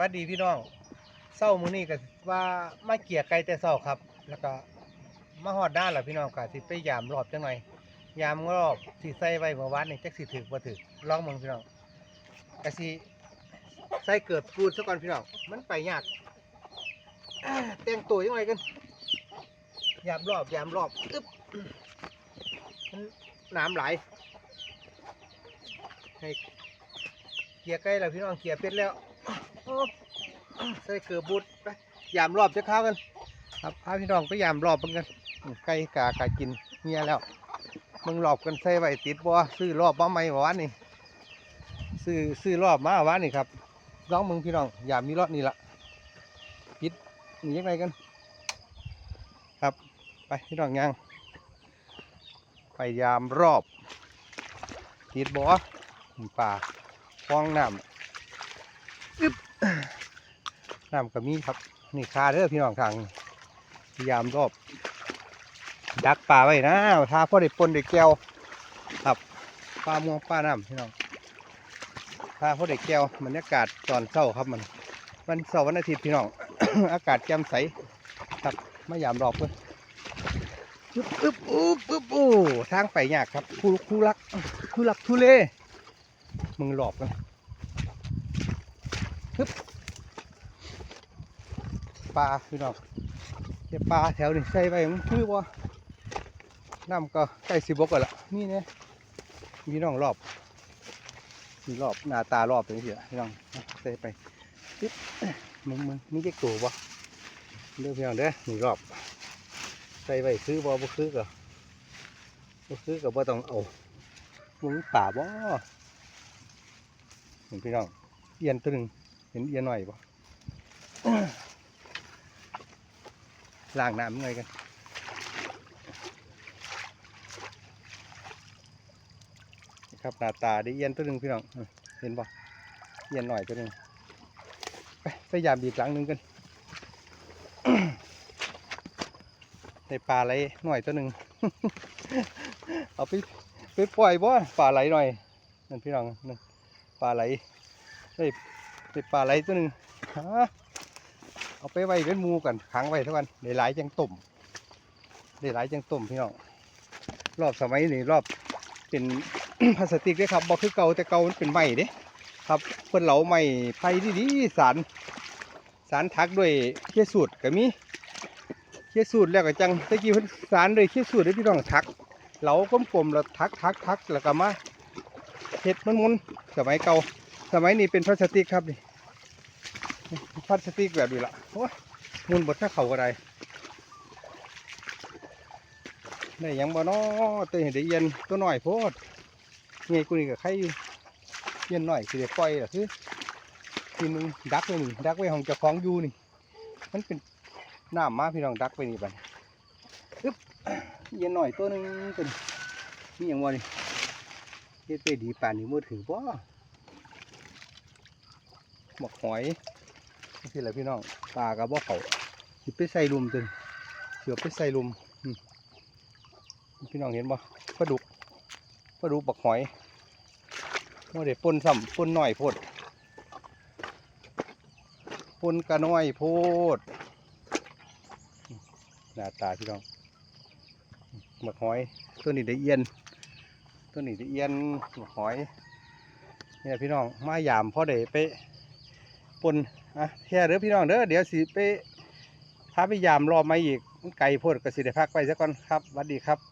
วัสดีพี่น้องเศร้ามื้อนี้ก็ว่ามาเกี่ยไก่แต่เศร้าครับ แล้วก็มาฮอดด้านแล้วพี่น้องก็สิไปยามรอบจังหน่อยยามรอบที่ใส่ไว้เมื่อวานนี่จักสิถึกบ่ถึกลองเบิ่งพี่น้องก็สิใส่เกิดปูนซะก่อนพี่น้องมันไปยากแต่งตัวยังไงกันยามรอบยามรอบตึ๊บมันน้ำไหลให้เกลี่ยไก่แล้วพี่น้องเกลี่ยเป็ดแล้ว ใส่เกือบุดไปยามรอบจะเข้ากัน ครับพาพี่น้องไปยามรอบเพิ่นกันไก่กากากินเงียแล้วมึงรอบกันใส่ไว้ติดบ่ซื้อรอบมาใหม่วานนี่ซื้อซื้อรอบมาวานนี่ครับน้องมึงพี่น้องยามมีรอบนี่ละปิดนี่ยังไงกัน ครับ ไปพี่น้องยังไปยามรอบติดบ่ป่าคลองน้ำอึบ น้ำก็มีครับ นี่คาเด้อพี่น้องทางพยายามรอบ ดักปลาไว้นะถ้าพ่อได้ปนได้แก้ว ครับปลาม่วงปลาน้ำพี่น้องถ้าพ่อได้แก้วบรรยากาศตอนเช้าครับมันวันเสาร์วันอาทิตย์พี่น้อง อากาศแจ่มใสครับมายามรอบเพื่อนอึ๊บอึ๊บอุ๊บอึ๊บโอ้ทางไปยากครับคู่คู่รักคู่รักทุเลมึงหลอบกัน ปลาพี่น้องเก็บปลาแถวนี้ใส่ไปมันคือว่าน้ำก็ใกล้สิบกกันละนี่เนี่ยพี่น้องรอบมีรอบหน้าตารอบเป็นเสียพี่น้องใส่ไปปึ๊บมึงมึงมีเด็กตัวบ่เด้อพี่น้องเด้อมีรอบใส่ไปคือบ่บ่คือก็บ่คือก็บ่ต้องเอามึงป่าบ่พี่น้องเอียนตัวหนึ่ง เห็นเอียนหน่อยบ่ล้างน้ำยังไงกันครับหน้าตาได้เอียนตัวหนึ่งพี่น้องเห็นบ่เอียนหน่อยตัวหนึ่งไปพยายามบีบหลังหนึ่งกันในปลาไหลหน่อยตัวหนึ่งเอาไปไปปล่อยบ่ปลาไหลหน่อยนั่นพี่น้องนั่นปลาไหลได้ ได้ปลาไหลตัวหนึ่งฮะเอาไปไว้เป็นมูกันขังไว้ท่ากันได้หลายจังตุ่มได้หลายจังตุ่มพี่น้องรอบสมัยนี้รอบเป็นพลาสติกเด้ครับบ่คือเก่าแต่เก่ามันเป็นไม้เด้ครับเพิ่นเหลาไม้ไผ่ดีๆสารสารทักด้วยเขี้ยสูตรก็มีเขี้ยสูตรแล้วก็จังตะกี้เพิ่นสารด้วยเขี้ยสูตรได้พี่น้องทักเหลากลมๆแล้วทักทักทักแล้วก็มาเฮ็ดมันมุนสมัยเก่า สมัยนี้เป็นพลาสติกครับนี่พลาสติกแบบนี้ละโอ้ยมุนบดถ้าเขาก็ได้ได้ยังบ่น้อตัวเห็นได้เย็นตัวหน่อยโพดไงกูนี่กับใครเย็นหน่อยสิเดี๋ยวปล่อยล่ะคือที่มึงดักไว้นี่ดักไว้ของเจ้าของอยู่นี่ มันเป็นน้ำมาพี่น้องดักไว้นี่บัดอึ๊บเย็นหน่อยตัวนึงตัวนี้นี่อย่างวะนี่เฮ็ดไปดีป่านนี้มือถือบ่ หมกหอยนี่แหละพี่น้องปลากับว่าเขาสิไปใส่ลุมตึนเสือไปใส่ลุมพี่น้องเห็นบ่ปลาดุกปลาดุกบักหอยว่าเดี๋ยวปนซ้ำปนหน่อยโพดปนกระน้อยโพดหน้าตาพี่น้องบักหอยตัวนี้ได้เอียนตัวนี้ได้เอียนบักหอยเนี่ยพี่น้องมายามพ่อได้ไป ปนอะแค่เด้อพี่น้องเด้อเดี๋ยวสิไปพาไปยามรอมาอีกมันไก่พดก็สิได้พักไปซะก่อนครับสวัสดีครับ